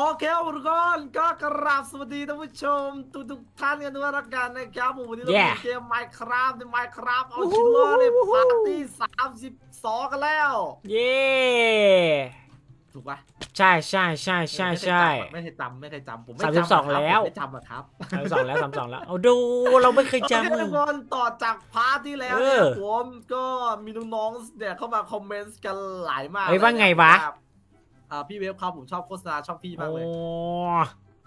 โอเคครับทุกคนก็กราบสวัสดีท่านผู้ชม ทุกทุกๆท่านกันด้วยละกันนะครับผมวันนี้เรา Yeah เล่นเกม Minecraft ใน Minecraft เอาชิลเลอร์ในพาร์ตี้32 กันแล้ว เย้ถูกปะใช่ใช่ใช่ใช่ใช่ไม่เคยจำไม่เคยจำผมไม่สามจำสิบสองะครับแล้วผมไม่จำอะครับสามสองแล้วสามสองแล้วเอาดูเราไม่เคยโอเคจำทุเลกยคนต่อจากพาร์ทที่แล้วเอเนี่ยอผมก็มีน้องๆเนี่ยเข้ามาคอมเมนต์กันหลายมากเฮ้ยว่าไงวะ อ่าพี่เวฟครับผมชอบโฆษณาช่องพี่มากโอ้เลย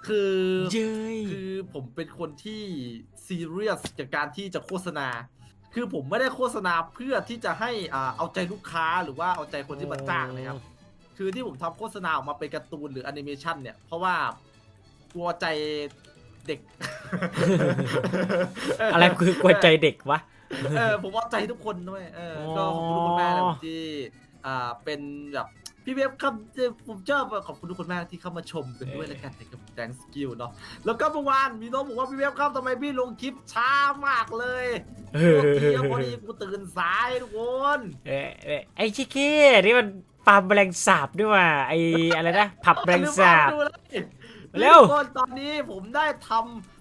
คือเย้ยคือผมเป็นคนที่ซีเรียสกับการที่จะโฆษณา คือผมไม่ได้โฆษณาเพื่อที่จะให้อ่าเอาใจลูกค้าหรือว่าเอาใจคนที่มาจ้างนะครับ คือที่ผมทำโฆษณาออกมาเป็นการ์ตูนหรือแอนิเมชันเนี่ย เพราะว่ากลัวใจเด็ก อะไรคือกวนใจเด็กวะ เออผมเอาใจทุกคนด้วย เออ ก็ขอบคุณทุกคนมากนะอ๋อที่ อ่า เป็นแบบ พี่เว็บครับเอ่อผมชอบขอบคุณทุกคนมากที่เข้ามาชมกันด้วยแล้วกันนะครับแดงสกิลเนาะแล้วก็เมื่อวานมีน้องบอกว่าพี่เว็บครับทำไมพี่ลงคลิปช้ามากเลยเอเมื่ออกี้พอดีกูตื่นสายทุกคนเอ้ยเอ้ยไอ้ชิคกี้นี่มันฟาร์มแมลงสาบด้วยว่ะไอ้อะไรนะผับแมลงสาบดูเลยเร็ว ทุกคนตอนนี้ผมได้ทำ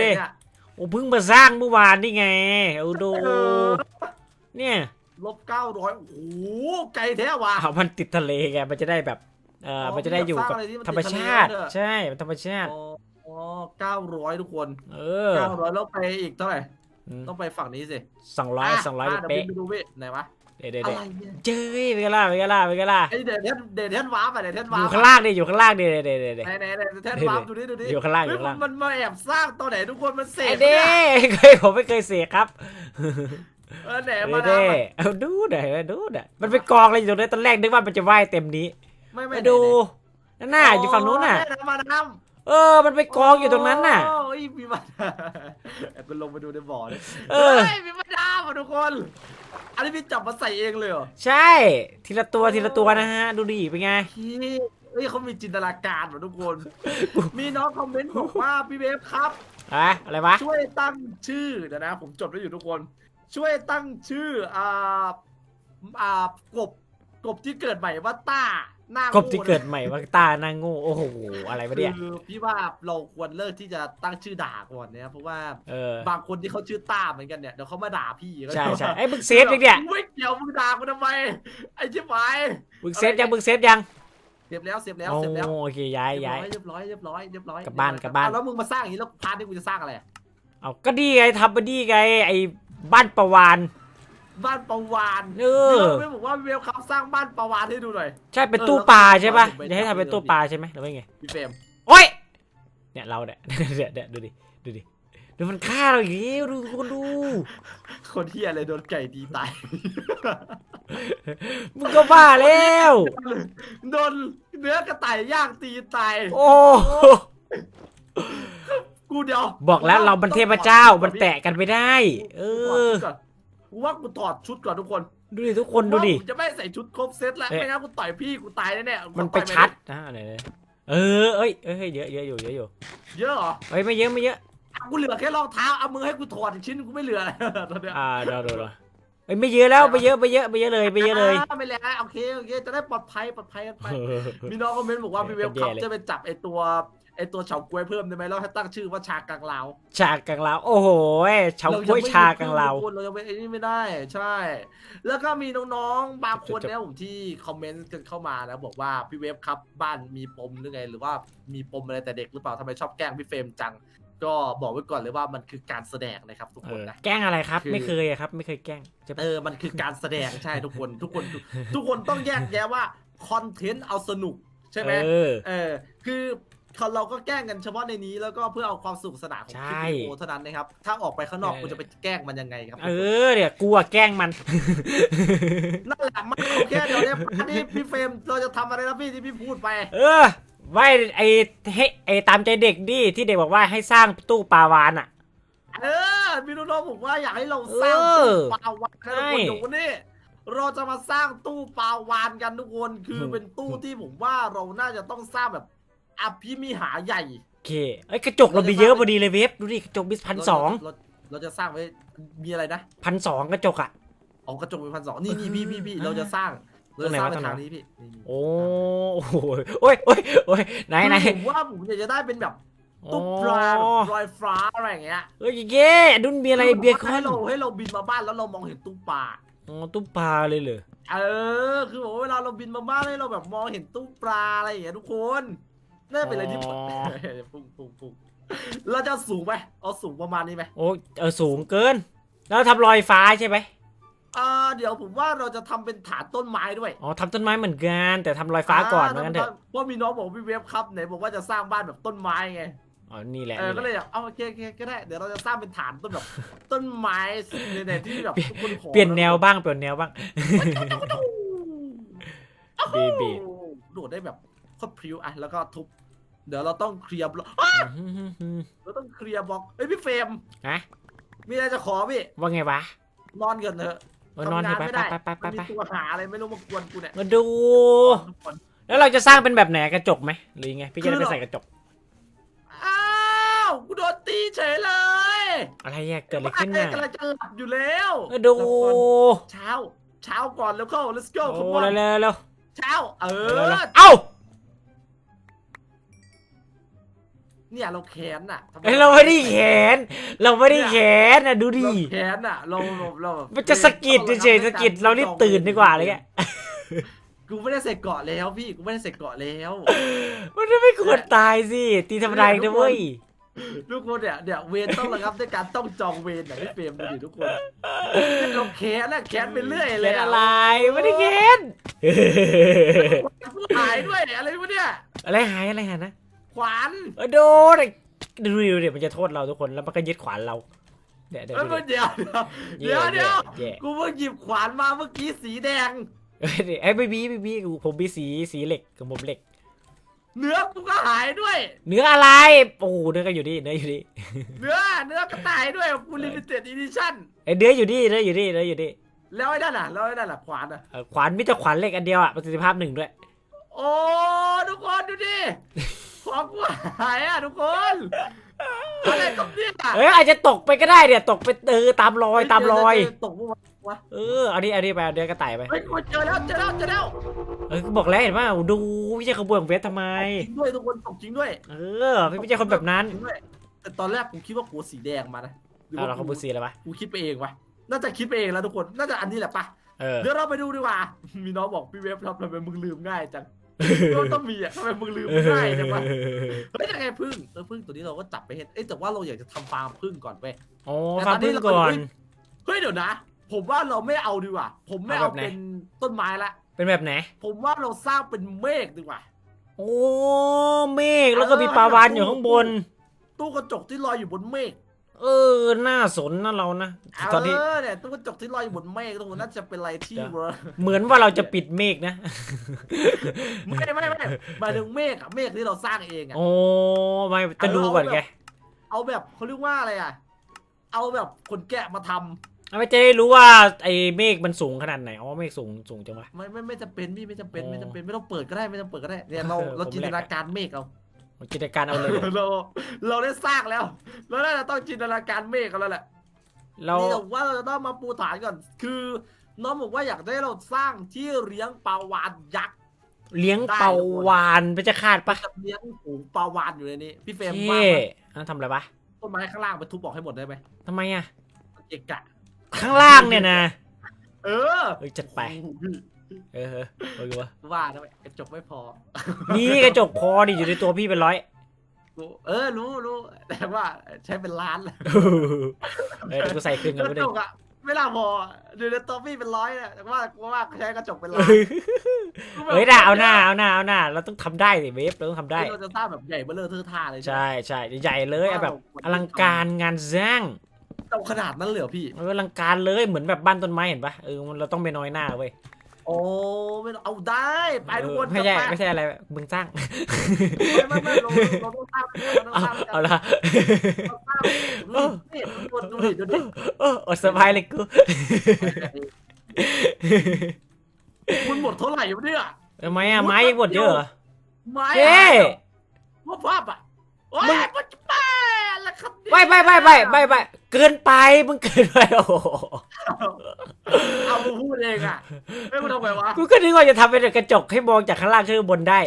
เนี่ยโอ้เพิ่งมาสร้างเมื่อวานนี่ไงเอาดูเออเนี่ยลบเก้าร้อยโอ้โหไกลแท้ว่ะเอามันติดทะเลไงมันจะได้แบบเอออ๋อมันจะได้อยู่กับสร้างอะไรที่มันธรรมชาติติดทะเลด้วยใช่มันธรรมชาติอ๋ออ๋อเก้าร้อยทุกคน เออเก้าร้อยแล้วไปอีกเท่าไหร่ต้องไปฝั่งนี้สิสองร้อยสองร้อยะเป๊ะดี๋ยวไปดูเว้ยไหนวะ เดี๋ยวเดี๋ยวอะเดี๋ยวไรเนี่ยเจ้ยไปกันล่ะไปกันล่ะไปกันล่ะไอเดดเทนเดดเทนวาร์ปอะเดดเทนอวาร์ยู่ปข้างล่างดิอยู่ข้างล่างดิเดี๋ยวเดี๋ยวเดี๋ยวเดี๋ยว ไหนไหนไหนเดดเทนวาร์ปดูดิดูดิอยู่ข้างล่างอยู่เฮ้ยข้างล่างมันมาแอบสร้างตัวไหนทุกคนมันเสไอ้กเด้เนี่ยเคยผมไม่เคยเสกครับเออไหนเด้มาเด้ดามอะเอาดูเด้ดูเด้มันเป็นกองอะไรอยู่ตรงนี้ตอนแรกนึกว่ามันจะว่ายเต็มนี้ไม่ไม่มาดูนั่นน่ะอยู่ฝั่งนู้นน่ะแม่ำมาดามเออ มันไปกองอยู่ตรงนั้นน่ะ โอ้ยมีมาดามแอบกูลงไปดูในบ่อเลยเออ ฮ้ยมีมาดามอะทุกคน อันนี้พี่จับมาใส่เองเลยเหรอใช่ ทีละตัวทีละตัวนะฮะ ดูดิเป็นไง พี่เฮ้ยเขามีจินตนาการเหรอทุกคน มีน้องคอมเมนต์บอกว่าพี่เวฟครับ อะอะไรวะ ช่วยตั้งชื่อเดี๋ยวนะ ผมจดไว้อยู่ทุกคน ช่วยตั้งชื่ออ่าอ่ากบกบที่เกิดใหม่ว่าต้า หน้ากบที่เกิดใหม่ว่าตาหนางูโอ้โหอะไรวะเนี่ยคือพี่ว่าเราควรเลิกที่จะตั้งชื่อด่าก่อนเนี่ยเพราะว่าเออบางคนที่เขาชื่อต้าเหมือนกันเนี่ยเดี๋ยวเขามาด่าพี่ใช่ใช่ไอ้ยมึงเซฟยังเนี่ยไม่เกี่ยวมึงด่ากูทำไมไอ้ชิบหายมึงเซฟยังมึงเซฟยังเสร็จแล้วเสร็จแล้วโอ้เสร็จแล้วโอเคย้ายย้ายเรียบร้อยเรียบร้อยเรียบร้อยกลับบ้านกลับบ้านเอแล้วมึงมาสร้างอย่างนี้แล้วพาร์ทที่กูจะสร้างอะไรอะเอาก็ดีไงทำไปดีไงไอ้บ้านประวาน บ้านประวานเออพี่บอกว่าเวลคับสร้างบ้านประวานให้ดูหน่อย ใช่เป็นเออตู้แล้วปลาใช่ปะผมไปจะให้ทำเป็นทำตู้ปลาใช่ไหมหรือว่าไงพี่เฟรมโอ้ยเนี่ยเราเนี่ยเดี๋ยวเดี๋ยวดูดิดูดิดูมันฆ่าเราอย่างงี้ดูคนดู คนที่อะไรโดนไก่ตีตาย มึงก็บ้าแล้ว โดนเนื้อกระต่ายย่างตีตาย โอ้กูเดี๋ยวบอกแล้วเรามันเทพเจ้ามันแตะกันไม่ได้ เออกู ว่ากูถอดชุดก่อนทุกคนดูดิทุกคนดูดิ ว่าผมจะไม่ใส่ชุดครบเซตแล้วเอ๊ะไม่งั้นกูต่อยพี่กูตายแน่ๆมันไปชัดนะอะไรเนี่ยเออเอ้ยเอ้ยเยอะเยอะอยู่เยอะอยู่เยอะเหรอเฮ้ยไม่เยอะไม่เยอะอะกูเหลือแค่รองเท้าเอามือให้กูถอดอีกชิ้นกูไม่เหลืออะไรตอนเนี้ยอ่าเดี๋ยวเดี๋ยวเดี๋ยวเฮ้ยไม่เยอะแล้วไม่เยอะไม่เยอะไม่เยอะเลยไม่เยอะเลยาไม่แล้วโอเคโอเคจะได้ปลอดภัยปลอดภัยกันไปมีน้องคอมเมนต์บอกว่าพี่เวฟครับแย่เลยจะไปจับไอตัว ไอตัวเฉาก๊วยเพิ่มได้ไหมแล้วให้ตั้งชื่อว่าชากังลาวชากังลาวโอ้โหเฉาก้วยชากังลาว เรายังไม่ไอ้นี่ไม่ได้ ใช่ แล้วก็มีน้องๆบางคนเนี่ยผมที่คอมเมนต์กันเข้ามานะบอกว่าพี่เวฟครับบ้านมีปมหรือไง หรือว่ามีปมอะไรแต่เด็กหรือเปล่าทำไมชอบแกล้งพี่เฟรมจัง ก็บอกไว้ก่อนเลยว่ามันคือการแสดงนะครับทุกเอคนอนะ แกล้งอะไรครับ คือ ไม่เคยอะครับ ไม่เคยแกล้งใช่ปะเออ มันคือการแสดงใช่ทุกคน ทุกคนทุกคนต้องแยกแยะว่าคอนเทนต์เอาสนุกใช่ไหม เออ เออคือ เราก็แกล้งกันเฉพาะในนี้แล้วก็เพื่อเอาความสนุขสนานของคลิปวิดีโอเท่านั้นนะครับ ถ้าออกไปข้างนอกคุณจะไปแกล้งมันยังไงครับเออเดี๋ยวกูอะแกล้งมันนั่นแหละมันโอเคเดี๋ยวเนี่ยนี่พี่เฟรมเราจะทำอะไรนะพี่ที่พี่พูดไป เออไว้ไอ้ให้ไอ้ตามใจเด็กดิที่เด็กบอกว่าให้สร้างตู้ปลาวานอะ เออพี่นุ่นบอกว่าอยากให้เราสร้างเออตู้ปลาวานนะใช่ทุกคนเดี๋ยววันนี้เราจะมาสร้างตู้ปลาวานกันทุกคนคือเป็นตู้ที่ผมว่าเราน่าจะต้องสร้างแบบ อภิมิหาใหญ่โอเคไอ้ยกระจกเรามีเยอะพอดีเลยเวฟดูดิกระจกมีพันสองเราเราจะสร้างไว้มีอะไรนะพันสองกระจกอะอ๋อกระจกเป็นพันสองนี่นี่พี่พี่พี่อ่าเราจะสร้างเราจะสร้างตรงไหนวะไปทางนี้พี่นี่โอ้โหโอ้ยโอ้ยโอ้ยไหนไหนคือผมว่าผมอยากจะได้เป็นแบบตู้ปลาแบบลอยฟ้าอะไรอย่างเงี้ยเอ้ยเย้ดุนมีอะไรเบียร์คอให้นเราให้เราบินมาบ้านแล้วเรามองเห็นตู้ปลา อ๋อตู้ปลาเลยเหรอเออ คือบอกว่าเวลาเราบินมาบ้านให้เราแบบมองเห็นตู้ปลาอะไรอย่างเงี้ยทุกคน น่าเป็นอะไรที่อ๋อปุ้งปุ้งปุ้งเราจะสูงไหมเอาสูงประมาณนี้ไหมโอ้เออสูงเกิน แล้วทำลอยฟ้าใช่ไหมอ่าเดี๋ยวผมว่าเราจะทำเป็นฐานต้นไม้ด้วยอ๋อทำต้นไม้เหมือนกันแต่ทำลอยฟ้าก่อนเหมือนกันเถอะเพราะมีน้องบอกว่าพี่เวฟครับไหนบอกว่าจะสร้างบ้านแบบต้นไม้ไงอ๋อนี่แหละเออนี่ก็แหเลละยแบบเอาโอเคโอเคก็ได้เดี๋ยวเราจะสร้างเป็นฐานต้นแบบ ต้นไม้ในๆที่แบบทุกคนขอเปลี่ยนแนวบ้างเปลี่ยนแนวบ้างเบบี โดดได้แบบโคตรพริ้วอะแล้วก็ทุบ เดี๋ยวเราต้องเคลียร์บล็อกเราต้องเคลียร์บล็อกเฮ้ยพี่เฟรมฮะมีอะไรจะขอพี่ว่าไงวะนอนกันเถอะเออนอนเถทำงาอะนไปไม่ไปได้ไปไปไปมันมีตัวหาอะไรไม่รู้มากวนกูเนี่ยมาดูทุกคนแล้วเราจะสร้างเป็นแบบไหนกระจกไหมหรือไงพี่จะได้ไปใส่กระจกอ้าวกูโดนตีเฉยเลย อะไรอะเกิดอะไรขึ้นเนี่น่ะกำลังจะหลับอยู่แล้วมาดูหลับก่อนเช้าเช้าก่อนแล้วเข้า let's go โอ้ come on เร็วๆเร็วเช้าเอๆเร็วอๆเอ้า เนี่ยเราแขนน่ะทำเอ้ยเราไม่ได้แขน เราไม่ได้แขนนะดูดิ เราแขนน่ะเราเราเราแบบมันจะสะกิดเฉยๆสะกิดเรารีบตื่นดีกว่าอะไรเงี้ย กูไม่ได้ใส่เกราะแล้วพี่กูไม่ได้ใส่เกราะแล้วมันจะไม่ควรตายสิ ตีธรรมดาเองนะเว้ย ทุกคนเนี่ยเนี่ยเวรต้องระงับด้วยการต้องจองเวรหน่อยพี่เฟรมดูดิทุกคนเราแขนน่ะแขนไปเรื่อยแขเลยนอะไรไม่ได้แขนหายด้วยอะไรวะเนี่ยอะไรหายอะไรหายนะ ขวานเออโดนไอ้ดูดิดูดิมันจะโทษเราทุกคนแล้วมันก็ยึดขวานเราเดี๋ยวเดี๋ยวเอ้ยดูดิเดี๋ยวเดี๋ยวเดี๋ยวเดี๋ยวแย่กูเพิ่งหยิบขวานมาเมื่อกี้สีแดง เอ้ยเดี๋ยวไอ้ยไม่บีไม่บีผมมีสีสีเหล็กกับผมเหล็ก เนื้อกูก็หายด้วย เนื้ออะไรโอ้โหเนื้อก็อยู่นี่เนื้ออยู่นี่เนื้อเนื้อก็ตายด้วยกูลิมิเต็ดอีดิชั่นไอ้เนื้ออยู่นี่เนื้ออยู่นี่เนื้ออยู่นี่แล้วไอ้นั่นน่ะแล้วไอ้นั่นน่ะขวานอะเอ่อขวานมิแต่ขวานเหล็กอันเดียวอะประสิทธิภาพหนึ่งด้วย โอ้ทุกคนดูดิ ของกูหายอะทุกคนอะไรกับเนี่ยเอ้ยอาจจะตกไปก็ได้เนี่ยตกไปเออตามรอยตามรอย ตกวะวะเออเอาดิเอาดิไปเอาเนื้อกระต่ายไปเฮ้ยกูเจอแล้วเจอแล้วเจอแล้วเออบอกแล้วเห็นว่าดูพี่ใช่ขบวนของเวททำไม จริงด้วยทุกคนตกจริงด้วยเออพี่ไม่ใช่คนแบบนั้น จริงด้วยแต่ตอนแรกกูคิดว่ากูสีแดงมานะหรือเอาว่าเราขบวนสีอะไรวะกูคิดไปเองวะน่าจะคิดไปเองแล้วทุกคนน่าจะอันนี้แหละปะเออเดี๋ยวเราไปดูดีกว่า มีน้องบอกพี่เวฟทำไมมึงลืมง่ายจัง ก็ต้องมีอะทำไมมึงลืมง่ายจังวะเฮ้ยยังไงพึ่งเออพึ่งตัวนี้เราก็จับไปเห็นเอ้ยแต่ว่าเราอยากจะทำฟาร์มพึ่งก่อนเว้ยโอ้ฟังพึ่งก่อน เฮ้ยเดี๋ยวนะ ผมว่าเราไม่เอาดีกว่า ผมไม่เอาเอาแบบไหน เป็นต้นไม้ละ เป็นแบบไหน ผมว่าเราสร้างเป็นเมฆดีกว่า โอ้ เมฆแล้วก็มีปลาวานอยู่ข้างบน ตู้กระจกที่ลอยอยู่บนเมฆ เออ น่าสนนะเรานะตอนนี้เออเนี่ยตู้กระจกที่ลอยอยู่บนเมฆตรงนั้นน่าจะเป็นอะไรที่เดี๋ยวเวิร์กเหมือนว่าเราจะปิดเมฆนะ ไม่ไม่ไม่หมายถึงเมฆอะเมฆที่เราสร้างเองอะโอ้ไม่จะดูก่อนแกเอาแบบเขาเรียกว่าอะไรอะเอาแบบคนแกะมาทำเอาไปจะได้รู้ว่าไอ้เมฆมันสูงขนาดไหนอ๋อเมฆสูงสูงจังวะไม่ไม่ไม่จำเป็นพี่ไม่จำเป็นอ๋อไม่จำเป็นไม่ต้องเปิดก็ได้ไม่ต้องเปิดก็ได้เนี่ยเราเออเราผมจินตนาการเมฆเอา จินตนาการเอาเลยเราเราได้สร้างแล้วเราน่าจะต้องจินตนาการเมฆกันแล้วแหละเรานี่แต่ว่าเราจะต้องมาปูฐานก่อน คือน้องบอกว่าอยากได้เราสร้างที่เลี้ยงปลาวานยักษ์เลี้ยงได้เปาวานไปจะคาดปะจะเลี้ยงฝูงปลาวานอยู่ในนี้พี่เฟรมเท่ว่าไหมอะทำอะไรปะต้นไม้ข้างล่างไปทุบบอกให้หมดได้ไหมทำไมอะเอกะ ข้างล่างเนี่ยนะ เออเอ้ยจัดไป โอ้โหพี่เออเออเออวะว่าได้ไหมกระจกไม่พอ นี่กระจกพอดิอยู่ในตัวพี่เป็นร้อยรู้เออรู้รู้แต่ว่าใช้เป็นล้านเลยเออเดี๋ยวกูใส่คืนกกันระไม่ได้จกอะไม่ล่ะพอดูในตัวพี่เป็นร้อยเนี่ยแต่ว่าว่าใช้กระจกเป็นล้านเฮ้ยน่าเอาหน้าเอาหน้าเอาหน้าเราต้องทำได้สิเวฟเราต้องทำได้ เราจะสร้างแบบใหญ่เบ้อเลอเทอะท่าเลยใช่ใช่ใหญ่เลยเอาแบบอลังการงานสร้างเอาขนาดนั้นเลยเหรอพี่ เอออลังการเลยเหมือนแบบบ้านต้นไม้เห็นปะเออมันเราต้องไปน้อยหน้าเว้ย โอ้ไม่ต้องเอาได้ไปทุกคนเออไม่ใช่กลับาไม่ใช่อะไรมึงสร้างไม่ไม่ไม่เราเราต้องสร้างเราต้องเอาสร้างเอาละเราสร้างนี่ทุกคนดูดิดูดิโอ้อดสบายเลยกูคุณหมดเท่าไหร่วะเนี่ยทำไมอะไม้ยังหมดเยอะเหรอไม้เจ๊ว่าภาพอะโอ้ยมันจะไปแล้วครับเนี่ยไม่ไม่ไม่ไม่ไม่ไม่เกินไปมึงเกินไปโอ้โหเอามา พูดเองอะไม่มาทำไงวะกูก็นึกว่าจะทำเป็นกระจกให้มองจากข้างล่างขึ้นข้างบนได้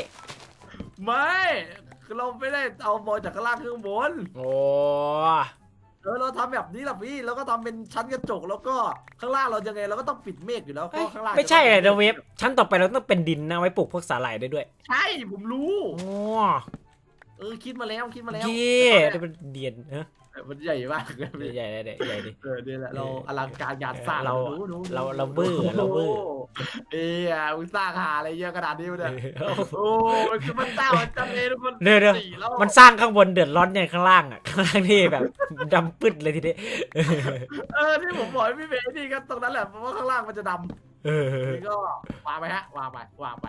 ไม่คือเราไม่ได้เอาบอลจากข้างล่างขึ้นข้างบนโอ้เออเราทำแบบนี้แหละพี่แล้วก็ทำเป็นชั้นกระจกแล้วก็ข้างล่างเรายังไงเราก็ต้องปิดเมฆอยู่แล้วเพเอ้ยราะข้างล่างไม่ใช่เลยนะเวฟชั้นต่อไปเราต้องเป็นดินนะไว้ปลูกพวกสาหร่ายได้ด้วย ใช่ผมรู้โอ้เออคิดมาแล้วคิดมาแล้วเย่ได้เป็นเดียนเออ มันใหญ่มากเลยพี่ใหญ่ได้ใหญ่ดิเออเนี่ยแหละเราอลังการงานสร้างเราดูดูดูเราเราเบื่อเราเบื่อเอ้ยมึงสร้างหาอะไรเยอะขนาดนี้วะเนี่ยเออโอ้มันคือมันสร้างมันจังเลยทุกคนเดี๋ยวเดี๋ยวสี่แล้วมันสร้างข้างบนเดือดร้อนอย่างข้างล่างอะข้างล่างนี่แบบดำปึ๊ดเลยทีนี้เออที่ผมบอกให้พี่เบย์นี่ก็ตรงนั้นแหละเพราะว่าข้างล่างมันจะดำเออนี่ก็วางไปฮะวางไปวางไป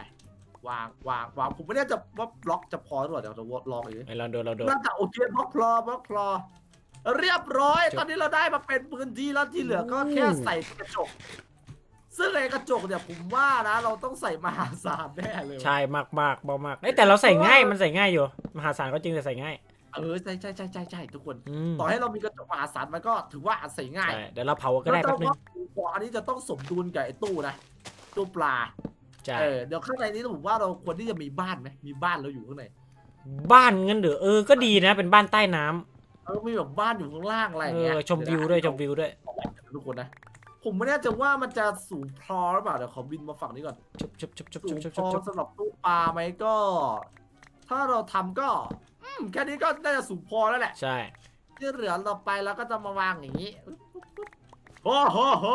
วางวางวางผมไม่แน่ใจว่าบล็อกจะพอหรือเปล่าเดี๋ยวเราลองอีกไอเราโดนเราโดนน่าจะโอเคบล็อกพลอบล็อกพลอ เรียบร้อยจบตอนนี้เราได้มาเป็นพื้นที่แล้วที่เหลือก็แค่อืมใส่กระจก ซึ่งไอ้กระจกเนี่ยผมว่านะเราต้องใส่มหาศาลแน่เลยว่ะใช่มากมากมากมากเอ้ยแต่เราใส่ง่ายมันใส่ง่ายอยู่ มหาศาลก็จริงแต่ใส่ง่ายเออใช่ใช่ใช่ใช่ใช่ทุกคนอืมต่อให้เรามีกระจกมหาศาลมันก็ถือว่าใส่ง่ายใช่เดี๋ยวเราเผาก็ได้แล้วแป๊บนึงก็ของอันนี้จะต้องสมดุลกับไอ้ตู้นะตู้ปลาใช่เออเดี๋ยวข้างในนี้ผมว่าเราควรที่จะมีบ้านไหมมีบ้านเราอยู่ข้างในบ้านงั้นเด้อเออก็ดีนะเป็นบ้านใต้น้ำ เออมีแบบบ้านอยู่ข้างล่างอะไรอย่างเอเงี้ยอชมวิวด้วยชมวิวด้วยทุกคนนะ ผมไม่แน่ใจว่ามันจะสูงพอหรือเปล่าเดี๋ยวขอบินมาฝั่งนี้ก่อนชุบชุบชุบชุบสูชุงบชุบพชุอบชุบสำหรับตู้ปลาไหมก็ ถ้าเราทำก็อืมแค่นี้ก็น่าจะสูงพอแล้วแหละ ใช่ ที่เหลือเราไปแล้วก็จะมาวางอย่างนี้โอ้โหโห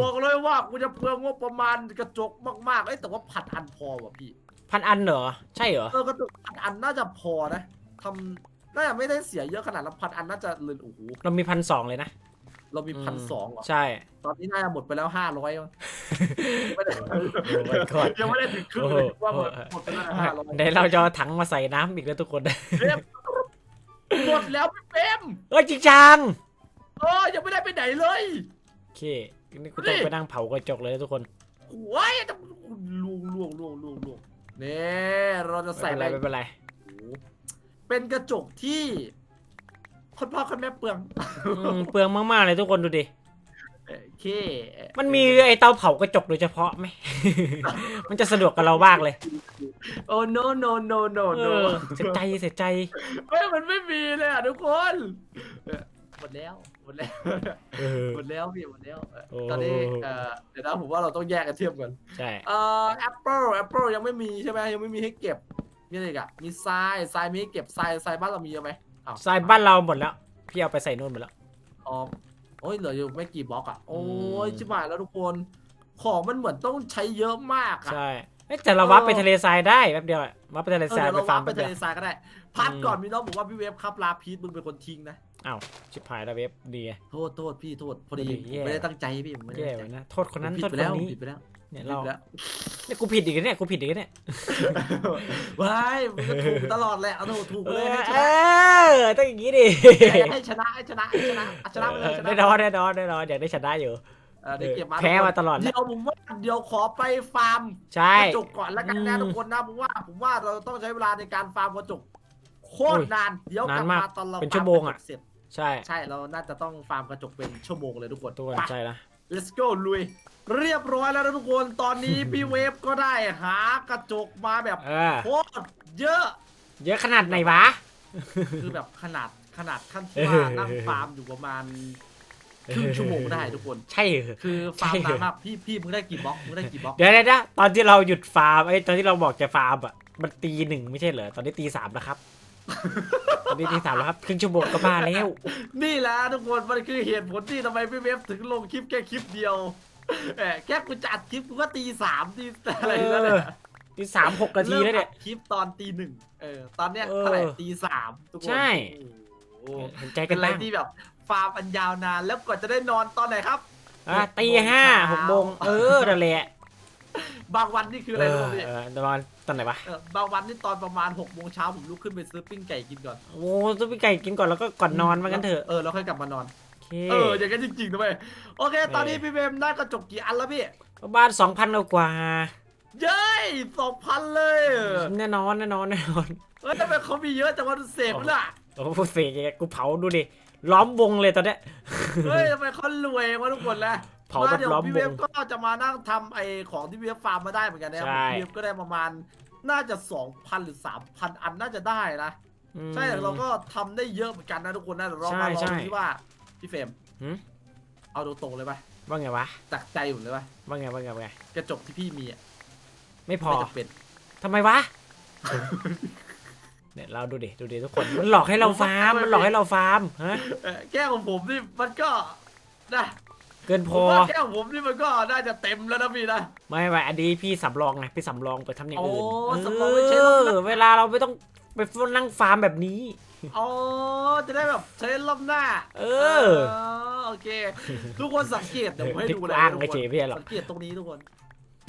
บอกเลยว่ากูจะเปลืองงบประมาณกระจกมากๆเอ้ยแต่ว่าผัดอันพอว่ะพี่ พันอันเหรอ ใช่เหรอ เออกระจกผัดอันน่าจะพอนะทำ น่าจะไม่ได้เสียเยอะขนาดนั้นพันอันน่าจะเลยโอ้โหเรามีพันสองเลยนะ เรามีพันสองเหรอใช่ ตอนนี้น่าจะหมดไปแล้วห้าร้อยไม่ได้ my god ยังไม่ได้ถึงครึ่งเลยว่าหมดหมดไปแล้วห้าร้อยเดี๋ยวเราจะเอาถังมาใส่น้ำอีกแล้วทุกคนหมดแล้วพี่เปมเอ้ยจริงจังเออยังไม่ได้ไปไหนเลยโอเคนี่กูต้องไปนั่งเผากระจกเลยนะทุกคนโอ้ยจะลวงลวงลวงลวงลวงเนี่ยเราจะไม่ใส่เป็นอะไรไรไม่เป็นไรโอ้โห เป็นกระจกที่คนพ่อคนแม่เปลืองอืมเปลืองมากๆเลยทุกคนดูดิ โอเคมันมีไอเตาเผากระจกโดยเฉพาะไหม มันจะสะดวกกับเรามากเลยโอ้ no no no no เอ no อเสียใจเสียใจ ไม่มันไม่มีเลยอะทุกคนเออหมดแล้วหมดแล้ว เออ หมดแล้วพี่หมดแล้วเอ่อโอ้ ตอนนี้เอ่อเดี๋ยวนะผมว่าเราต้องแยกกันเทียบกันใช่ เอ่อแอปเปิลแอปเปิลยังไม่มีใช่ไหมยังไม่มีให้เก็บ มีอะไรอีกอะมีทรายทรายมีให้เก็บทรายทรายบ้านเรามีเยอะไหมอ้าวทรายบ้านเราหมดแล้วพี่เอาไปใส่นู่นหมดแล้ว อ๋อโอ้ยเหลืออยู่ไม่กี่บล็อกอะโอ้ยอืม ชิบหายแล้วทุกคนของมันเหมือนต้องใช้เยอะมากอะใช่เอ้ยแต่เราวับไปทะเลทรายได้แป๊บเดียวอะวับไปทะเลเออทรายเดี๋ยวไปเราฟาวาร์ร์มปไปแป๊บทะเดียว เลทรายก็ได้พัดอืม ก่อนมีน้องบอกว่าพี่เวฟครับลาพีทมึงเป็นคนทิ้งนะอ้าวชิบหายแล้วเว็บดีไงโทษโทษพี่โทษพอดีพอดีผมแย่ ไม่ได้ตั้งใจพี่ผมไม่ได้แย่ตั้งใจไว้นะโทษคนนั้นผมผิโทดษไปคนแล้วนี้ผิดไปแล้ว เนี่ยผิเราดไปแล้วเนี่ยกูผิดอีกแล้วเนี่ยกูผิดอีกแล้วเนี่ยว้ายมึงก็ถูกตลอดแหละเอาถูกถูกเอเลยอให้ชเอนะอต้องอย่างงี้ดิให้ชนะให้ชนะให้ชนะเอาชนะไปเลยชนะแน่นอนแน่นอนแน่นอนอยากได้ชนะอยู่ เออเดี๋ยวเก็บมาแพ้มาตลอดแหละ เดี๋ยวผมว่าเดี๋ยวขอไปฟาร์มใช่ กระจกก่อนแล้วกันนะอืมทุกคนนะผมว่าผมว่าเราต้องใช้เวลาในการฟาร์มกระจกโคตรนานเดี๋ยวกลับนานมากมาตอนเราเป็นชั่วโมงอะ ฟาร์กรจกเสร็จใช่ใช่เราน่าจะต้องฟาร์มกระจกเป็นชั่วโมงเลยทุกคนทุกคนไป ใช่นะ let's go ลุย เรียบร้อยแล้วนะทุกคนตอนนี้ พี่เวฟก็ได้หากระจกมาแบบเออ โคตรเยอะ เยอะขนาดไหนวะ คือแบบขนาดขนาดขั้นที่ว่านั่งฟาร์มอยู่ประมาณครึ่งชั่วโมงได้ทุกคน ใช่เหรอ คือฟาร์มใช่เหรอนานมากพี่พี่มึงได้กี่บล็อกมึงได้กี่บล็อก เดี๋ยวนะตอนที่เราหยุดฟาร์มไอ้ยตอนที่เราบอกจะฟาร์มอะ มันตีหนึ่งไม่ใช่เหรอ ตอนนี้ตีสามแล้วครับ ตอนนี้ตีสามแล้วครับครึ่งชั่วโมงก็มาแล้ว นี่แหละทุกคนมันคือเหตุผลที่ทำไมพี่เวฟถึงลงคลิปแค่คลิปเดียวแหมแค่กูจัดคลิปกูก็ตีสามตีอะไรนั่นแหละตีสามหกนาทีแล้วเนี่ย ริ่มอัดคลิปตอนตีหนึ่งเออ ตอนเนี้ยเออเท่าไหร่ตีสามทุกคนใช่ โอ้โหเห็นใจเป็กันนอะไรบ้างที่แบบฟาร์มอันยาวนานแล้วกว่าจะได้นอนตอนไหนครับ อะตีห้าหกโมงเออนั่นแหละ บางวันนี่คือเออะไรรู้อไหมพี่เออตอนตอนไหนวะเออบางวันนี่ตอนประมาณหกโมงเช้าผมลุกขึ้นไปซื้อปิ้งไก่กินก่อนโอ้ต้องไปไก่กินก่อนแล้วก็ก่อนนอนมากันเถอะเออแล้วค่อยกลับมานอน โอเคเอออย่างนั้นจริงๆนะเว้ยโอเค ตอนนี้เออพี่เบมได้กระจกกี่อันแล้วพี่ประมาณสองพันกว่าเย้ยสองพันเลยเหรอแน่นอนแน่นอนแน่นอนเฮ้ยทำไมเขามีเยอะจังวะเสพมันล่ะโอ้โหเสกยังไงกูเผาดูดิล้อมวงเลยตอนเนี้ยเฮ้ยทำไมเขารวยวะทุกคนนะ เผาแบบเดี๋ยวล้อมพี่วเวง ฟก็จะมานั่งทำไอของที่พี่เวฟฟาร์มมาได้เหมือนกันนะครับใช่ พี่เวฟก็ได้ประมาณน่าจะ 2,000 หรือ 3,000 อันน่าจะได้นะ อืม ใช่แต่เราก็ทำได้เยอะเหมือนกันนะทุกคนนะเดี๋ยวเราใช่มาลองใช่ดูที่ว่าพี่เฟรมหืม เอาตรงๆเลยป่ะว่าไงวะจากใจผมเลยป่ะว่าไงว่าไงว่าไงกระจกที่พี่มีอะไม่พอไม่จะเป็นทำไมวะ เนี่ยเราดูดิดูดิทุกคนมันหลอกให้เราฟาร์มมันหลอกให้เราฟาร์มฮะ เอ่อแก้วของผมนี่มันก็นะ เกินพผอมว่าแก้วของผมนี่มันก็น่าจะเต็มแล้วนะพี่นะ ไม่ไม่อันนี้พี่สำรองไงพี่สำรองไปทำอย่างอื่นโอ้เอสำรองไว้ใช้รอบหน้าอเวลาเราไม่ต้องไปนั่งฟาร์มแบบนี้ อ๋อ จะได้แบบใช้รอบหน้าเออโอเค ทุกคนสังเกตเดี๋ยวผมให้ดูเลยกว้างทุกไม่คเจ๋นพี่หรอก สังเกตตรงนี้ทุกคน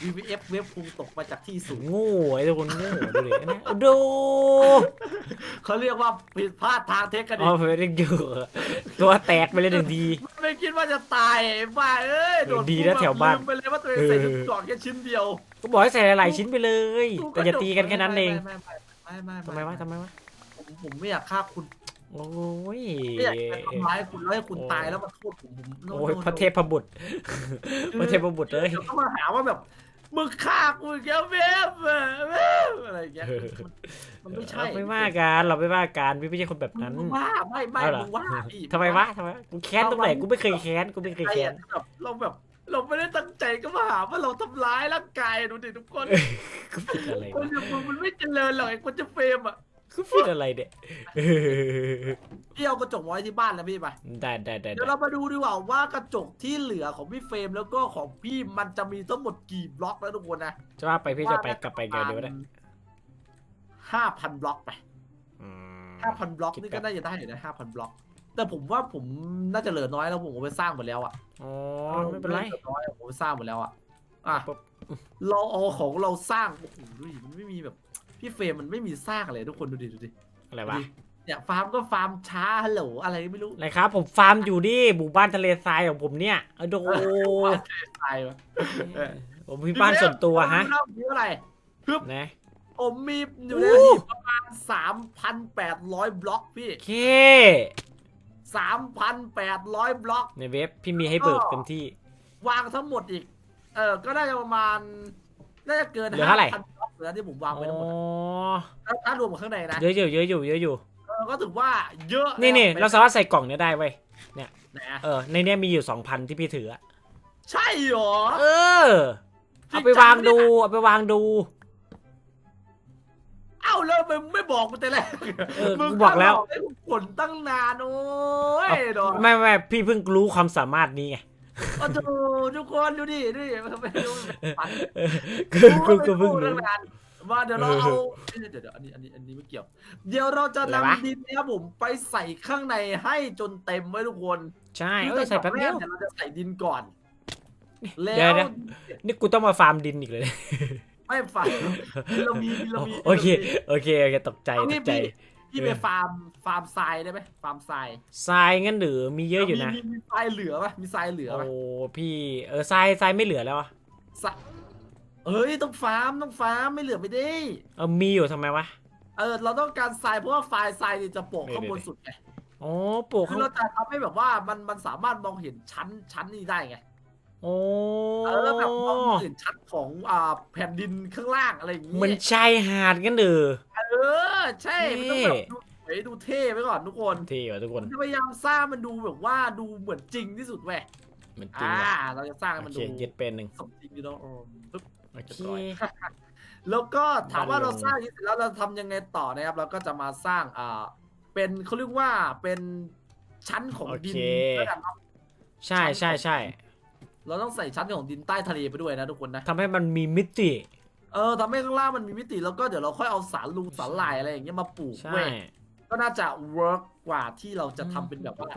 VVF เว็บพุงตกมาจากที่สูงโง่ไอ้ทุกคนโง่ดูดินะดูเขาเรียกว่าผิดพลาดทางเทคนิอ๋อคผมไม่ได้อยู่ตัวแตกไปเลยหนึ่งทีไม่คิดว่าจะตายไอ้บ้าเอ้ยโดนดีนะแถวบ้านลืมไปเลยว่าตัวเองใส่ชุดเกราะแค่ชิ้นเดียว ก็บอกให้ใส่หลายๆชิ้นไปเลยแต่อย่าตีกันแค่นั้นเองไม่ไม่ไม่ทำไมวะทำไมวะผมผมไม่อยากฆ่าคุณโอ้ยไม่อยากจะทำร้ายคุณแล้วให้คุณตายแล้วมาโทษผมผมโอ้ยพระเทพบุตรพระเทพบุตรเลยเดี๋ยวก็มาหาว่าแบบ มึงฆ่ากูอีกแล้วเวฟเวฟอะไรอย่างเงี้ยมันไม่ใช่เราไม่ว่ากันเราไม่ว่ากันพี่ไม่ใช่คนแบบนั้น มึงว่าไม่ไม่เอาเหรอ มึงว่าพี่ทำไมวะทำไมกูแค้นตรงไหนกูไม่เคยแค้นกูไม่เคยไอ้แค้นอะแบบเราแบบ เราไม่ได้ตั้งใจก็มาหาว่าเราทำร้ายร่างกายดูดิทุกคนกูผิดอะไรคนวะอย่างมึงมันไม่เจริญหรอกไอ้คนจะเฟรมอะ กูผิดอะไรเนี่ยพี่เอากระจกไว้ที่บ้านแล้วพี่ไปได้ได้ได้เดี๋ยวเรามาดูดีกว่าว่ากระจกที่เหลือของพี่เฟรมแล้วก็ของพี่มันจะมีทั้งหมดกี่บล็อกแล้วทุกคนนะจะว่าไปพี่จะไปกลับไปเดี๋ยวเดี๋ยวได้ห้าพันบล็อกไปอืมห้าพันบล็อกคิดนี่แป๊ก็บน่าจะได้อยู่นะห้าพันบล็อก แต่ผมว่าผมน่าจะเหลือน้อยแล้วผมเอาไปสร้างหมดแล้วอะอ๋อไม่เป็นไรหลือน้อยอะผมไปสร้างหมดแล้วอะอะปุ๊บเราเอาของเราสร้างโอ้โหดูดิมันไม่มีแบบ พี่เฟรมมันไม่มีสร้างอะไรทุกคนดูดิดูดิอะไรวะดูดิเนี่ยฟาร์มก็ฟาร์มช้าฮัลโหลอะไรไม่รู้อะไรครับ ผมฟาร์มอยู่ดิหมู่บ้านทะเลทรายของผมเนี่ยเอาดูตายวะผมมีบ้านส่วนตัวฮะพี่เฟรมมีเท่าไหร่นะผมมีอยู่ในโอ้หีบประมาณสามพันแปดร้อยบล็อกพี่โอเคสามพันแปดร้อยบล็อก ในเว็บพี่มีให้เบิกเต็มที่ วางทั้งหมดอีก เออก็น่าจะประมาณน่าจะเกินเหลือเท่าไหร่พัน บล็อกเหลือที่ผมวางอ๋ไว้ทั้งหมดอถ้าถ้ารวมกับข้างในนะเยอะอยู่เยอะอยู่เยอะอยู่เออก็ถือว่าเยอะนี่นี่ะเราสามารถใส่กล่องเนี้ยได้เว้ยไหนอะเออในเนี้ยมีอยู่สองพันที่พี่ถืออะใช่เหรอเออเอาไปวางดูเอาไปวางดูเอ้าแล้วมึงไม่บอกกูแต่แรกเออมึงกูบอกแล้วให้กูขนตั้งนานโอ้ยดอกไม่ไม่พี่เพิ่งรู้ความสามารถนี้ไง โอ้โหทุกคนดูดิดูดิไม่รู้ฝันเออกูกูก็เพิ่งรู้รู้ตั้งนานมาเดี๋ยวเราเอาเดี๋ยวเดี๋ยวอันนี้อันนี้อันนี้ไม่เกี่ยว เดี๋ยวเราจะอะไรวะ นำดินเนี้ยผมไปใส่ข้างในให้จนเต็มไว้ทุกคนใช่เอ้ยใส่แป๊บเดียวคือเราจะใส่ดินก่อน แล้เดี๋ยววเดี๋ยวนี่กูต้องมาฟาร์มดินอีกเลย ไม่ฝันเรามีเรามีโอเค โอเคโอเคตกใจเอาตพี่กใจ พี่ พี่ไปฟาร์มฟาร์มทรายได้ไหมฟาร์มทรายทรายงั้นหรือมีเยอะอยู่นะมีมีมีทรายเหลือปะมีทรายเหลือโอ้ปะพี่เออทรายทรายไม่เหลือแล้วอะทรายเอ้ยต้องฟาร์มต้องฟาร์มไม่เหลือไม่ได้เออมีอยู่ทำไมวะเออเราต้องการทรายเพราะว่าไฟล์ทรายเนี่ยจะโปะข้างบนสุดไงอ๋อปลูกคือข้างเราจะทำให้แบบว่ามันมันสามารถมองเห็นชั้นชั้นนี้ได้ไง โอ้เออแบบมองเห็นชั้นของอ่าแผ่นดินข้างล่างอะไรอย่างงี้เหมือนชายหาดกันเด้อเออ ใช่มันต้องแบบดูสวยดูเท่ไว้ก่อนทุกคนเท่ว่ะทุกคนผมจะพยายามสร้างมันดูแบบว่าดูเหมือนจริงที่สุดเว้ยเหมือนจริงอ่าว่ะเราจะสร้างให้โอมันเคดูเย็ดเป็นหนึ่งสมจริงอยู่เนาะเออปึ๊บโอเคเรียบร้อยแล้วก็ถามว่าบ้านลเรางสร้างนี้เสร็จแล้วเราทำยังไงต่อนะครับ เราก็จะมาสร้างอ่าเป็นเขาเรียกว่าเป็นชั้นของดินแล้วกันเนาะใช่ใช่ใช่ เราต้องใส่ชั้นของดินใต้ทะเลไปด้วยนะทุกคนนะ ทำให้มันมีมิติ เออทำให้ข้างล่างมันมีมิติแล้วก็เดี๋ยวเราค่อยเอาสารลุงสารลายอะไรอย่างเงี้ยมาปลูกใช่ เว้ยก็น่าจะเวิร์กกว่าที่เราจะทำเป็นแบบว่า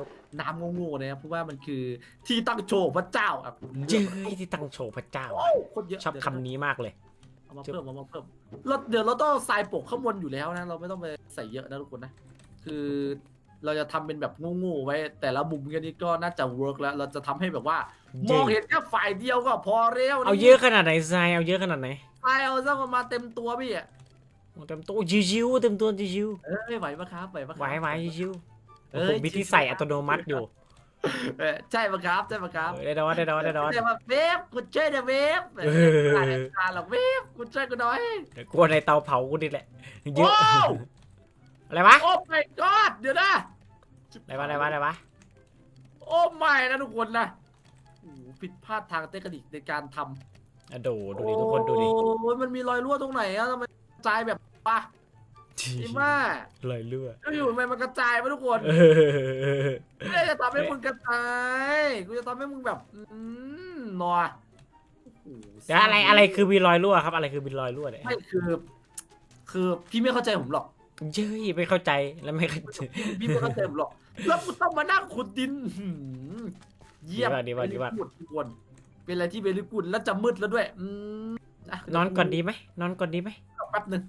น้ำโง่ๆนะครับเพราะว่ามันคือที่ตั้งโชว์พระเจ้าอะเย้ยที่ตั้งโชว์พระเจ้า โอ้โคตรเยอะชอบคำนี้มากเลย เอามาเพิ่มเอามาเพิ่มเราเดี๋ยวเราต้องเอาทรายโปกข้างบนอยู่แล้วนะ เราไม่ต้องไปใส่เยอะนะทุกคนนะ คือ เราจะทำเป็นแบบโง่ๆไว้ แต่ละมุมกันนี้ก็น่าจะเวิร์กแล้ว เราจะทำให้แบบว่า มองเห็นแค่ฝ่ายเดียวก็พอเร็วเอาเยอะขนาดไหนทรายเอาเยอะขนาดไหนทรายเอาสักประมาณเต็มตัวพี่อะโอ้เต็มตัวชิวๆเต็มตัวชิวเอ้ยไหวปะครับไหวปะคๆไหวรับไหวชิวๆเอ้ย ผมมีที่ใส่อัตโนมัติอยู่เออใช่ปะครับใช่ปะครับเออได้ดอนได้ดอนได้ดอนแต่ว่าเวฟกูช่วยเดี๋ยวเวฟเออไม่ได้การหรอกเวฟกูช่วยกูหน่อย เดี๋ยวกลัวในเตาเผากูนี่แหละเยอะ ว้าว อะไรวะ โอ้ my god เดี๋ยวนะอะไรวะ อะไรวะ อะไรวะ โอ้ไม่นะทุกคนนะโอ้โหผิดพลาดทางเทคนิคในการทำอะดูดูดิทุกคนดูดิ โอ้ยมันมีรอยรั่วตรงไหนอะทำไมกระจายแบบปะไอ้ม่าเลยเลือดก็อยู่ทำไมมันกระจายไปทุกคนเออไม่ได้จะทำให้มึงกระจายกูจะทำให้มึงแบบอืมหนอโอ้โห เดี๋ยวอะไรอะไรคือมีรอยรั่วครับ อะไรคือมีรอยรั่วเนี่ย ไม่คือ คือพี่ไม่เข้าใจผมหรอก เย้ยไม่เข้าใจแล้วไม่เข้าใจพี่ไม่เข้าใจผมหรอก แล้วกูต้องมานั่งขุดดินหืมเยี่ยมดีว่ะดีว่ะเป็นทุกคนเป็นอะไรที่เบลิกุลแล้วจะมืดแล้วด้วย อืมะนอนก่อนดีไหมนอนก่อนดีไหมแป๊บหนึ่ง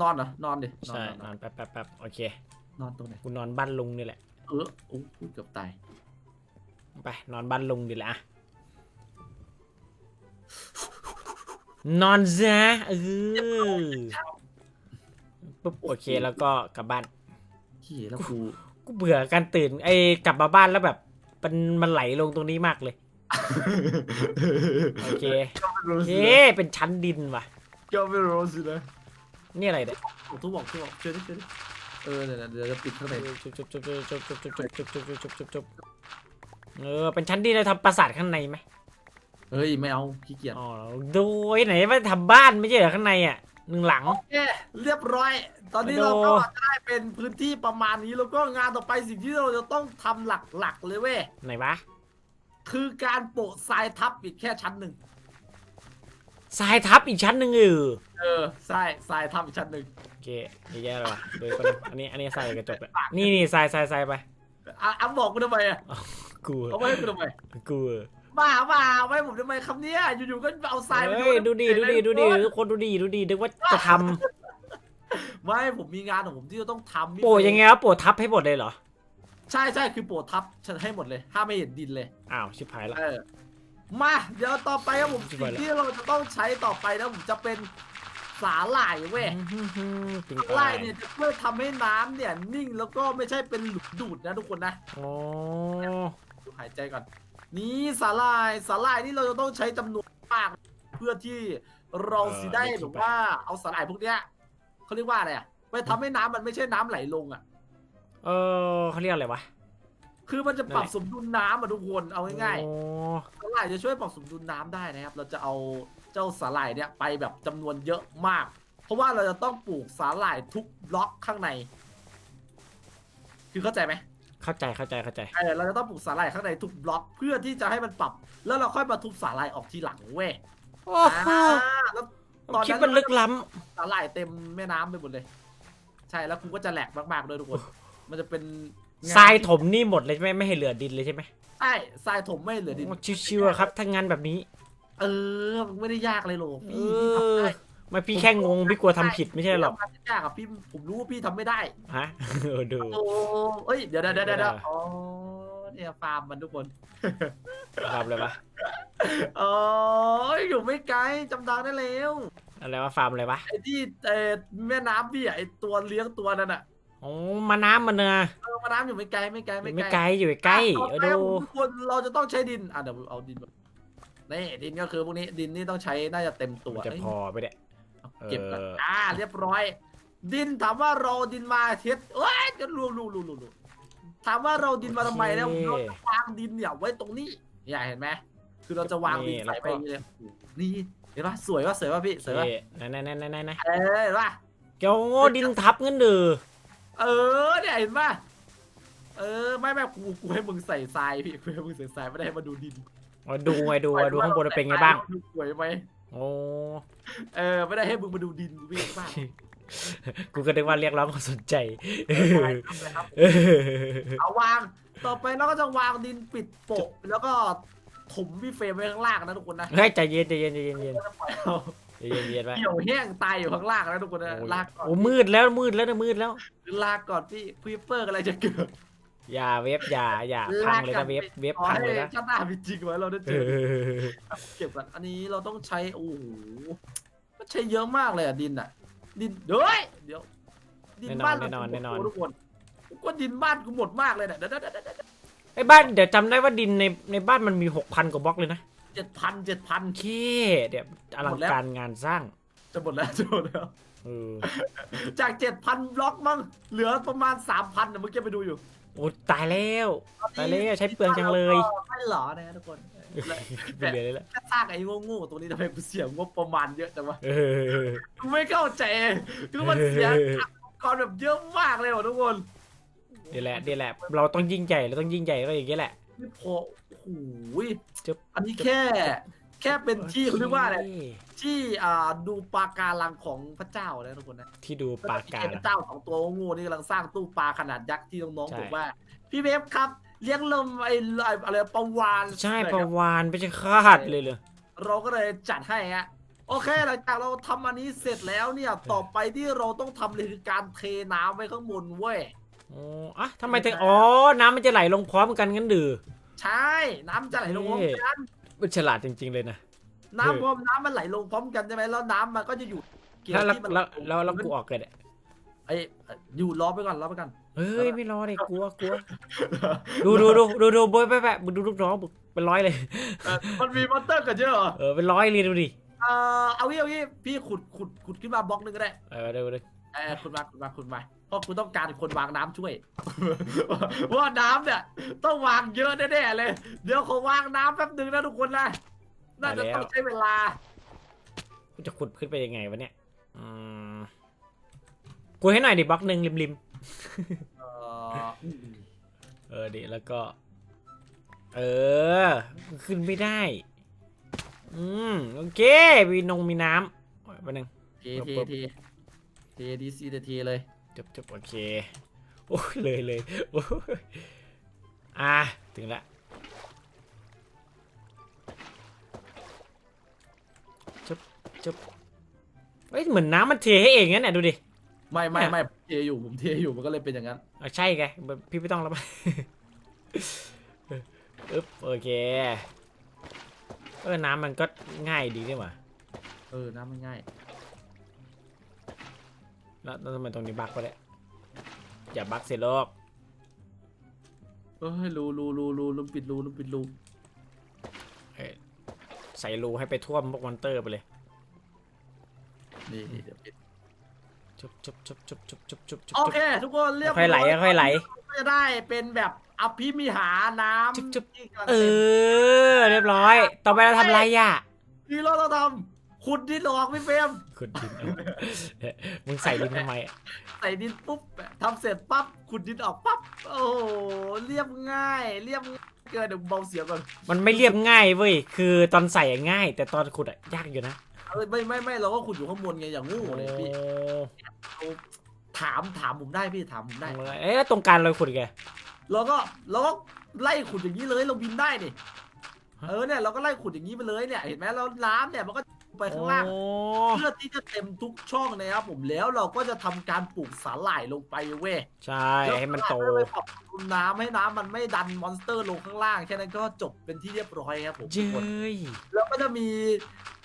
นอนเหรอนอนดินอนใช่นอนนอนแป๊บแป๊บแป๊บโอเคนอนตรงไหนกูนอนบ้านลุงนี่แหละเออโอ้ยเกือบตายไปนอนบ้านลุงดีแหละอะนอนซะเออ ปุ๊บโอเคแล้วก็กลับบ้านเฮียแล้วกูกูเบื่อการตื่นไอ้กลับมาบ้านแล้วแบบ มันมันไหลลงตรงนี้มากเลย โอเคไม่รู้โอเคสินะเป็นชั้นดินว่ะก็ไม่รู้สินะนี่อะไรเนี่ยบอกทุกบอกทุกบอกเชิญดิเชิญดิเออเดี๋ยวเดี๋ยวจะปิดข้างในจุบจุบจุบจุบจุบจุบจุบจุบจุบจุบจุบจุบจุบเออเป็นชั้นดินเราทำปราสาทข้างในไหมเฮ้ยไม่เอาขี้เกียจอ๋อดูไอ้ไหนว่าทำบ้านไม่ใช่เหรอข้างในอะ หนึ่งหลัง โอเคเรียบร้อย ตอนนี้โดเราก็ได้เป็นพื้นที่ประมาณนี้แล้วก็งานต่อไปสิ่งที่เราจะต้องทำหลักๆเลยเว้ยไหนวะคือการโปะทรายทับอีกแค่ชั้นหนึ่งทรายทับอีกชั้นหนึ่งเออเออทรายทรายทับอีกชั้นหนึ่งโอเคเยอะแยะเลยว่ะโดยคนอันนี้อันนี้ใส่กระจกเลยนี่นี่ใส่ใส่ใส่ไปอะอะบอกกูทำไมอะกูเอาไว้ให้กูทำไมกูบ้า บ้าเอาไว้ผมทำไมคำเนี้ยอยู่ๆก็เอาทรายไปเฮ้ยดูดิดูดิดูดิทุกคนดูดิดูดินึกว่าจะทไม่ผมมีงานของผมที่จะต้องทำำพี่โปะยังไงวะโปะทับให้หมดเลยเหรอใช่ใช่คือโปะทับฉันให้หมดเลยห้ามไม่เห็นดินเลย อ้าวชิบหายละ เออมาเดี๋ยวต่อไปครับผมชิสิ่บหายงละที่เราจะต้องใช้ต่อไปนะผมจะเป็นสาหร่ายเว้ยปิงสาปหร่าลายยเนี่ยจะช่วยทำให้น้ำเนี่ยนิ่งแล้วก็ไม่ใช่เป็นหลุมดูดนะทุกคนนะโอ้ดูหายใจก่อน นี่สาหร่ายสาหร่ายนี่เราจะต้องใช้จำนวนมาก เพื่อที่เราสิได้แบบว่าเอาสาหร่ายพวกเนี้ยเขาเรียกว่าอะไรอะไปทำให้น้ำมันไม่ใช่น้ำไหลลงอะ เออเขาเรียกอะไรวะคือมันจะปรับสมดุลน้ำอะทุกคนเอาง่ายโอ้ๆสาหร่ายจะช่วยปรับสมดุลน้ำได้นะครับ เราจะเอาเจ้าสาหร่ายเนี่ยไปแบบจำนวนเยอะมาก เพราะว่าเราจะต้องปลูกสาหร่ายทุกบล็อกข้างใน คือเข้าใจไหม เข้าใจเข้าใจเข้าใจ เออเราจะต้องปลูกสาหร่ายข้างในทุกบล็อกเพื่อที่จะให้มันปรับ แล้วเราค่อยมาทุบสาหร่ายออกทีหลังเว้ยโอ้โหอ่าแล้วตอนคิดนั้นมันลึกล้สาหร่ายเต็มแม่น้ำไปหมดเลย ใช่แล้วกูก็จะแหลกมากๆด้วยทุกคน มันจะเป็นำทรายถมนี่หมดเลยใช่ไหมไม่ให้เหลือดินเลยใช่ไหมใช่ทรายถมไม่เหลือดิน โอ้ชิวๆอะครับถ้างานแบบนี้ เออมันไม่ได้ยากเลยหรอกเอพี่พี่ทำอได้ ไม่พี่แค่งงพี่กลัวทำผิดไม่ใช่หรอกทำยากอะพี่ผมรู้ว่าพี่ทำไม่ได้ ฮะเออดู โอ้เอ้ยเดี๋ยวเดี๋ยวเดี๋ยวเดี๋ยวไม่ได้อ๋อเนี่ยฟาร์มมันทุกคนทำเลยปะโอ้ยอยู่ไม่ไกลจำทางได้แล้วอะไรวะฟาร์มอะไรวะไอ้ที่เอ่อแม่น้ำพี่อะไอ้ตัวเลี้ยงตัวนั่นอะโอ้มาน้ำมันเนอะเออแม่น้ำอยู่ไม่ไกลไม่ไกลไม่ไม่ไกลอยู่ใกล้ต่อเออไปดูครับทุกคนเราจะต้องใช้ดินอะเดี๋ยวเอาดินมานี่ดินก็คือพวกนี้ดินนี่ต้องใช้น่าจะเต็มตัวมันจะเอ้ย พอไปเนี่ย เอาเก็บก่อนเอออ่อ่าเรียบร้อย ดินถามว่าเราดินมาเท็ดเอ้ยจะรูรูรูรูรูถามว่าเราดินมาทำไมนะผมเราจะวางดินเนี่ยไว้ตรงนี้เนี่ยเห็นไหมคือเราจะวางดินใส่ไปอย่างนี้เลยโอ้โหนี่เห็นปะสวยปะสวยปะพี่สวยปะเอ๊ะไหนไหนไหนไหนไหนไหนเออเห็นปะเกี่ยวโง่ดินทับเงินเดือเออเนี่ยเห็นปะเออไม่ไม่กูกูให้มึงใส่ทรายพี่กูให้มึงใส่ทรายไม่ได้ให้มาดูดินมาดูไงดูอะดูข้างบนมันเป็นไงบ้างดูสวยไหม โอ้เออไม่ได้ให้มึงมาดูดินกูพี่บ้างกูก็นึกว่าเรียกร้องความสนใจครับเอาวาง ต่อไปเราก็จะวางดินปิดโปะแล้วก็ถมพี่เฟรมไว้ข้างล่างนะทุกคนนะเฮ้ยใจเย็นใจเย็นใจเย็นใจเย็นแล้วก็ปล่อยเอาใจเย็นใจเย็นไว้เหี่ยวแห้งตายอยู่ข้างล่างนะทุกคนนะโอ้ยลากก่อนโอ้มืดแล้วมืดแล้วนะมืดแล้วลากก่อนพี่พีเปอร์อะไรจะเกิด อย่าเว็บอย่าอย่าพังเลยนะเว็บเว็บขอพังให้เลยนะชาติหน้ามีจริงไว้เราได้เจเอออเก็บกันอันนี้เราต้องใช้โอ้โหมันใช้เยอะมากเลยอะดินอะ ดินเฮ้ยเดี๋ยว ดินบ้านเราทุกคนก็ดินบ้านกูหมดมากเลยเนี่ยเดี๋ยวเดี๋ยวเดี๋ยวไอ้บ้านเดี๋ยวจำได้ว่าดินในในบ้านมันมีหกพันกว่าบล็อกเลยนะเจ็ดพันเจ็ดพันโอเคเดี๋ยวอลังการงานสร้างจะหมดแล้วจะหมดแล้วเออจากเจ็ดพันบล็อกมั้งเหลือประมาณสามพันนะเมื่อกี้ไปดูอยู่ โอ้ตายแล้วตายแล้วใช้เปลืองจังเลยไม่หรอนะทุกคนไม่เหลือเลยละแค่สร้างไอ้โง่ๆตัวนี้ทำไมกูเสียงบประมาณเยอะจังวะเออกูไม่เข้าใจคือมันเสียก่อนแบบเยอะมากเลยว่ะทุกคนนี่แหละนี่แหละ เราต้องยิ่งใหญ่เราต้องยิ่งใหญ่ก็อย่างเงี้ยแหละไม่พอโอ้โหจึ๊บอันนี้แค่ แค่เป็นที่เขาเรียกว่าอะไรที่อ่าดูปลาการังของพระเจ้านะทุกคนนะที่ดูปากกาพระเจ้าสองตัวโง่นี่กำลังสร้างตู้ปลาขนาดยักษ์ที่น้องใช่ๆบอกว่า พี่เวฟครับเลี้ยงลมไอ้อะไรปลาวานใช่หน่อยปคระรับวานไม่ใช่คาดเลยเลยเราก็เลยจัดให้ฮะโอเคหลังจากเราทำอันนี้เสร็จแล้วเนี่ยต่อไปที่เราต้องทำเลยคือการเทน้ำไว้ข้างบนเว้ยอ๋ออะทำไมถึงอ๋อ น้ำมันจะไหลลงพร้อมกันงั้นดือใช่ น้ำจะไหลลงพร้อมกัน มันฉลาดจริง ๆ เลยนะ น้ำพร้อมน้ำมันไหลลงพร้อมกันใช่ไหมแล้วน้ำมันก็จะอยู่เกี่ยวแล้วแล้วที่มันแล้วแล้วแล้วกูออกเลยเนี่ยไอ้อยู่รอไปก่อนรอไปก่อน เฮ้ยไม่รอเลยกลัวกลัวดูดูดูดูดูโบยไปไปมึงดูลูกน้องมึงเป็นร้อยเลย เออมันมีมอนเตอร์กันเยอะเหรอเออเป็นร้อยเลยดูดิเออเอางี้เอางี้พี่ขุดขุดขุดขึ้นมาบล็อกหนึงก็ได้ เออดูดูเออขุดมาขุดมาขุดมา เพราะคุณต้องการคนวางน้ำช่วย ว่าน้ำเนี่ยต้องวางเยอะแน่ๆเลย เดี๋ยวขอวางน้ำแป๊บหนึงนะทุกคนนะน่าจะต้องใช้เวลา กูจะขุดขึ้นไปยังไงวะเนี่ยอืมกูให้หน่อยดิบล็อกหนึ่งริมริมเอออืมๆเออดิแล้วก็ เออ ขึ้นไม่ได้ อืมโอเค มีนงมีน้ำไปบนึงเทเทเทเทดีซีเทเลยจ บจบโอเค โอ้ยเลยเลยโอ้ยอะถึงละจบจบเฮ้ยเหมือนน้ำมันเทให้เองงั้นเนี่ยดูดิ ไม่ไม่ไม่เทอยู่ผมเทอยู่มันก็เลยเป็นอย่างนั้นอะใช่ไงแบบพี่ไม่ต้องแล้วอึ๊บโอเค เออน้ำมันก็ง่ายดีนี่หว่าเออน้ำมันง่าย แล้วแล้วทำไมตรงนี้บักไปเลยอย่าบักเสียโลกเอ้ยรูรูรูรูรูปิดรูรูปิดรูเอ้ยใส่รูให้ไปท่วมพวกมอนเตอร์ไปเลยนี่นี่เดี๋ยวปิดจุบจุบจุบจุบจุบจุบจุบจุบโอเค ทุกคนเรียบค่อยไหลค่อยไหล ก็จะได้เป็นแบบอภิมิหารน้ำจุ๊บจุ๊บที่กำลังเอต็มอ เรียบร้อย ต่อไปเราทำอะไรอะนี่เราต้องทำ ขุดดินออกพี่เฟรมขุดดินเอาเอ๊ะมึงใส่ดินทำไมอะใส่ดินปุ๊บทำเสร็จปั๊บขุดดินออกปั๊บโอ้โหเรียบง่าย เรียบง่ายเกินเดี๋ยวเบาเสียงก่อนมันไม่เรียบง่ายเว้ย คือตอนใส่อะง่าย แต่ตอนขุดอะยากอยู่นะเออไม่ไม่ไม่เราก็ขุดอยู่ข้างบนไงอย่างงูเลยพี่โอ้ถามถามผมได้พี่ถามผมได้ เอ๊ะตรงกลารเราขุดไงเราก็เราก็ไล่ขุดอย่างนี้เลยเราบินได้นี่ฮะเออเนี่ยเราก็ไล่ขุดอย่างนี้ไปเลยเนี่ยเห็นไหมแล้วน้ำเนี่ยมันก็ ไปข้างล่าง โอ้เพื่อที่จะเต็มทุกช่องนะครับผมแล้วเราก็จะทำการปลูกสาหร่ายลงไปเว้ยใช่ให้มันโต แล้วก็ไปปรับปรุงน้ำให้น้ำมันไม่ดันมอนสเตอร์ลงข้างล่างแค่นั้นก็จบเป็นที่เรียบร้อยครับผมทุเย้กคน ยแล้วก็จะมี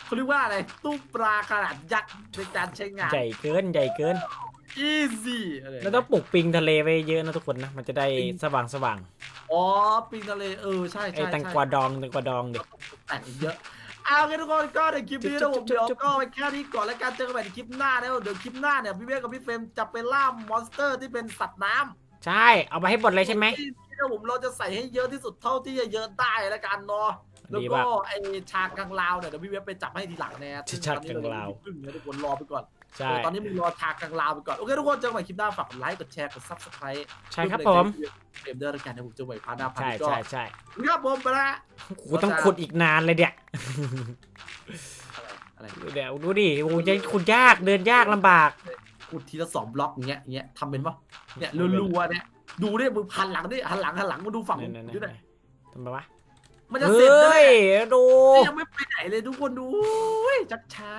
เขาเรียกว่าอะไรตู้ปลาขนาดยักษ์ในการใช้งาน ใหญ่เกินใหญ่เกิน easy อะไรเราต้องปลูกปิงทะเลไว้เยอะนะทุกคนนะ มันจะได้สว่างสว่างอ๋อปิงทะเลเออใช่ไอ้ใช่แตังใช่กวาดองแตังกวาดองดิแต่งเยอะ เอางี้ทุกคนก็ในคลิปนี้นะผมจุ๊เดี๋บยวจุ๊บก็ไปแค่นี้ก่อนแล้วกันเจอกันใหม่ในคลิปหน้านะเดี๋ยวคลิปหน้าเนี่ยพี่เวกกับพี่เฟรมจะไปล่ามอนสเตอร์ที่เป็นสัตว์น้ำใช่ เอาไปให้หมดเลยใช่ไหมที่ที่ผมเราจะใส่ให้เยอะที่สุดเท่าที่จะเยอะได้แล้วกันเนาะแล้วดีก็มากไอชากลางลาวเนี่ยเดี๋ยวพี่เว็บไปจับให้ทีหลังแน่ชากลางลาวซึ่งตอนนี้เรยังไม่พึ่งนะทุกคนรอไปก่อน ใช่ เออตอนนี้มึงรอชากลางลาวไปก่อน โอเคทุกคนเจอกันใหม่คลิปหน้าฝากกดไลค์ กดแชร์ กดซับสไครต์ใช่ครับผม เกมเดอร์กันนะผมเจอกันใหม่พาร์ทหน้าพาร์ทใช่นี้ก็ใช่ใช่ครับผมไปละกูต้องขุดอีกนานเลยเนี่ยอะไรเดี๋ยวดูดิโอ้ยขุดยากเดินยากลำบากขุดทีละสองบล็อกอย่างเงี้ยอย่างเงี้ยทำเป็นปะเนี่ยรัวๆเนี่ยดูดิมึงหันหลังดิหันหลังหันหลังมาดูฝั่งนั่มึนงนั่นดูหน่อยทำไมวะมันจะเสร็จแล้วเฮ้ยดู ยังไม่ไปไหนเลยทุกคนดูอุ้ยชักช้า